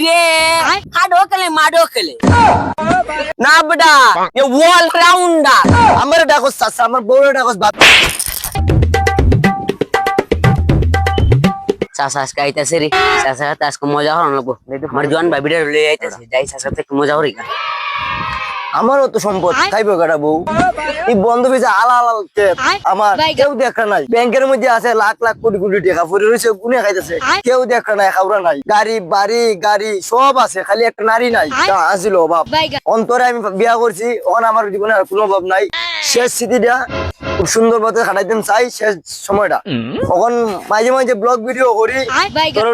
বুইরে হাডো খেলে মাডো না বড়া এ ওয়াল রাউন্ডার আমার ডাকো চাচা, আমার বউরে ডাকো বাপ। চাষা আজকে রে। চাষা আজকে মজা হলো লাগবো। আমার জোয়ান ভাবিটা লয়ে আইতাছে। যাই চাষাতে মজা হরি আমারও তো সম্পদ। খাইবে কাটা বউ? এই বন্ধ হয়েছে আলা আলাল আমার কেউ দেখা নাই। ব্যাংকের মধ্যে আছে লাখ লাখ কোটি কোটি টাকা পরে রয়েছে গুনে খাইতেছে। কেউ দেখা নাই খাওয়া নাই। গাড়ি বাড়ি গাড়ি সব আছে খালি একটা নারী নাই। আসিল অভাব। অন্তরে আমি বিয়া করছি ওখানে আমার জীবনে আর কোনো অভাব নাই। শেষ স্মৃতিটা খুব সুন্দর ভাবে কাটাইতেন চাই শেষ সময়টা। তখন মাঝে মাঝে ব্লগ ভিডিও করি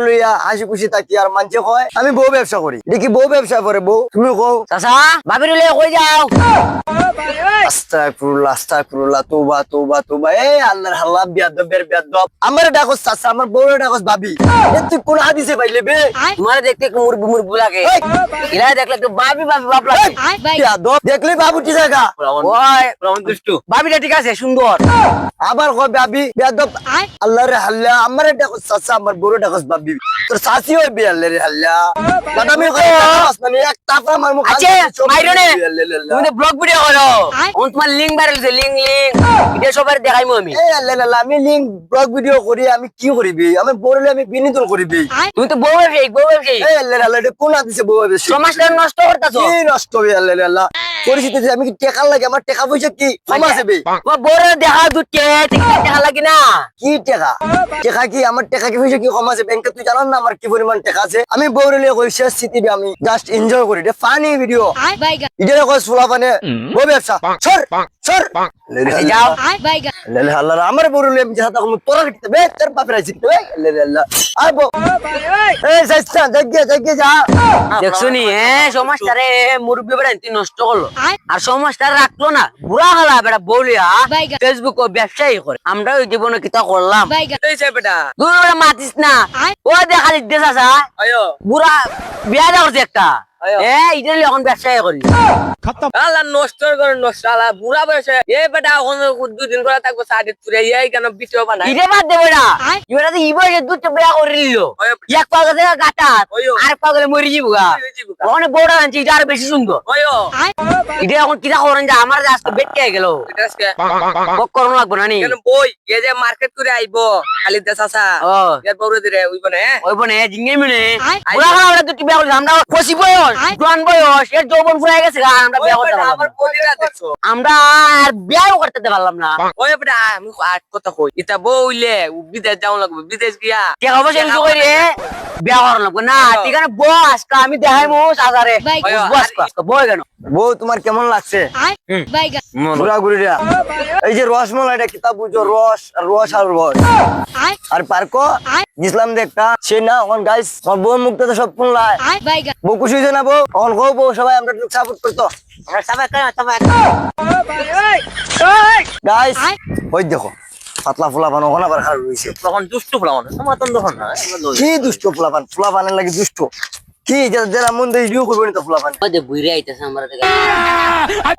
লইয়া হাসি খুশি থাকি আর মানছে কয় আমি বউ ব্যবসা করি। দেখি বউ ব্যবসা করে বউ তুমি কও। চাষা ভাবির কই যাও? আমার ডাকস আমার বউরে ডাকস ভাবি। তুই কোন হাদিসে পাইলে বে? দেখতে মুরবি মুরবি লাগে। দেখলে একটু বাবি বাবি বাপ লাগে। বিয়াদব। দেখলি বাবু ঠিক ভাবিটা ঠিক আছে সুন্দর আবার কয় ভাবি আল্লাহ রে হাল্লা আমার ডাকস চাচা আমার বড় ডাকস ভাবি তোর শাসি হই আল্লাহ রে হাল্লা আমি কই ডাকস মানে এক তাপা আমার মুখ আছে মাইরনে তুমি তো ব্লগ ভিডিও করো। এখন তোমার লিঙ্ক ভাইরাল হইছে লিঙ্ক লিঙ্ক এটা সবার দেখাইমু আমি। এই আল্লাহ আল্লাহ আমি লিঙ্ক ব্লগ ভিডিও করি আমি কি করিবি? আমি বড়লে আমি বিনোদন করিবি। তুমি তো বউ ব্যবসায়ী বউ এই এটা কোন আদিছে বউ সমাজটা নষ্ট করতাছো? কি নষ্ট হবে আল্লাহ আল্লাহ? আমি কি টেকা লাগে? আমার টেকা পয়সা কি? ক্ষমা আছে বে তোমার দেখা দুটকে দেখা লাগে না কি টাকা? টাকা কি? আমার টাকা কি পয়সা কি ক্ষমা আছে? ব্যাংকে তুই জানান না আমার কি পরিমাণ টাকা আছে? আমি বউরে লিয়ে কই আমি জাস্ট এনজয় করি। এটা ফানি ভিডিও এটা কই সোলা ফানে বউ ব্যবসা। সর সর। যাও। লেলে আল্লাহ আমার বউরে আমি যাতা কম তোরা কিতে বে তোর বাপের আইছি বে। লেলে আল্লাহ আর বউ। এই সাইস্তা জাগিয়ে জাগিয়ে যা। দেখছুনি সমাজটা রে বেড়া নষ্ট করল। আর সমাজটা রাখল না। বুড়া হলা বেটা বলিয়া ফেসবুক ও ব্যবসায়ী করে। আমরা জীবনে কিতা করলাম দূর মাতিস না। ও দেখালি দেশ আসা বুড়া বিয়া দেওয়া একটা। এ এখন ব্যবসায়ী করি আল্লাহ নষ্ট করে নষ্ট। আল্লাহ বুড়া বয়সে। এ বেটা এখন দুদিন করে থাকব সাড়ে তুলে এই কেন ভিডিও বানাই? ইরে বাদ দেবে না ইবেটা তো ইবে দুটো বিয়া করে নিল। এক পাগল থেকে গাটা ওইও। আর পাগলে মরি যাব গা। ওখানে বড় আনছি এটা আরও বেশি সুন্দর। ওইও এটা এখন কিতা করেন যে আমার আজকে বেটকে গেল। এটা আজকে। বক লাগবো না নি? বই? এ যে মার্কেট করে আইবো খালি দেশ আসা ও। এর বউরে দিরে উইব না। হ্যাঁ? ওই বনে জিঙ্গে মিলে। বুড়া দুটি বিয়া আমরা বয়স। জোয়ান বয়স এর যৌবন ফুরাই গেছে আমরা করতে পারলাম আর বিয়াও করতে পারলাম না। ওই বেটা আমি আর কথা কই এটা বউলে বিদেশ লাগবে বিদেশ গিয়া কে খবর সে কিছু করে বিয়া করার লাগবো না ঠিক আছে বস আমি দেখাই মো সাজারে। বস বই কেন? বউ তোমার কেমন লাগছে? এই যে রসমলাইটা কিতাব বুঝো? রস আর রস আর রস। আর পার্ক? গেছিলাম দেখটা সে না এখন গাইস বউ মুক্ত তো সব শুনলাই বউ খুশি হয়েছে না বউ? এখন কো বউ সবাই আমরা সাপোর্ট করতো। আমরা সবাই কেন সবাই গাইস ওই দেখো। পাতলা ফুলা পান ওখানে আবার খারাপ রয়েছে। তখন দুষ্ট সমাতন তখন না কি দুষ্ট ফুলা পান ফুলা পানের লাগে দুষ্ট। কি যারা যারা মন দিয়ে ভিডিও করবে তো ফুলা ওই বুইরে আইতেছে আমরা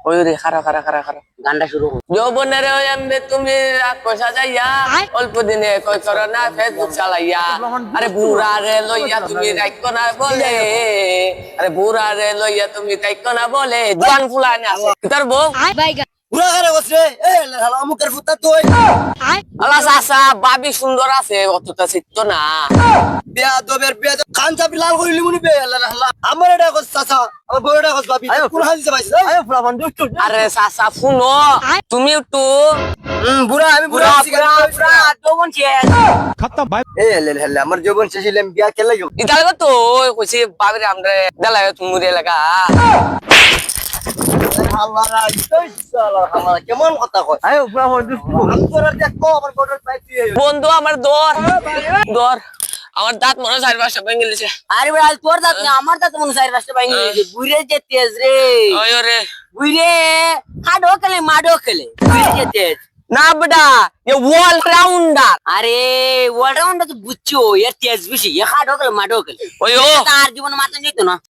ওই রে খারা খারা খারা খারা। গানটা শুরু করো। যৌবনের এমনি তুমি রাত পয়সা যাইয়া অল্প দিনে কই করো না ফেসবুক চালাইয়া। আরে বুড়া রে লইয়া তুমি রাইকো না বলে। আরে বুড়া রে লইয়া তুমি রাইকো না বলে। জোয়ান ফুলানি আছে। তার বউ? পুরা খারাপ হচ্ছে এ হালা মুখের ফুটা তুই। বাবি সুন্দর আছে অতটা চিত্ত না। বিয়া দবের বিয়া খান চাপি লাল করিলি মুনি বে আল্লাহ আমার এটা কস চাচা আমার বউ এটা কস কোন হাদিসে আয় আরে শুনো। তুমি একটু হুম বুড়া আমি বুড়া বুড়া আছি বুড়া বুড়া। যৌবন শেষ। এ হেলে হেলে আমার যৌবন শেষ বিয়া কেলে তো কইছি বাবির আমরা দেলাই তুমি আল্লাহ রাজ সালা হালা কেমন কথা কয়? আয় আমার দুষ্ট দেখ কো আমার বড় পাইছি বন্ধু আমার দর। দর। আমার দাঁত মনে হয় চারি পাঁচটা ভেঙে গেছে। আরে তোর দাঁত না আমার দাঁত মনে চাই রাস্তা বাইঙ্গি গেছে। বুইরে যে তেজ রে। ওই রে। বুইরে খেলে মাডো খেলে। বুইরে যে তেজ। না বেটা এ আরে অলরাউন্ডার তো বুঝছ এর তেজ বেশি এ হাডো খেলে মাডো খেলে। ওই ও তার জীবন মাথা নিত না।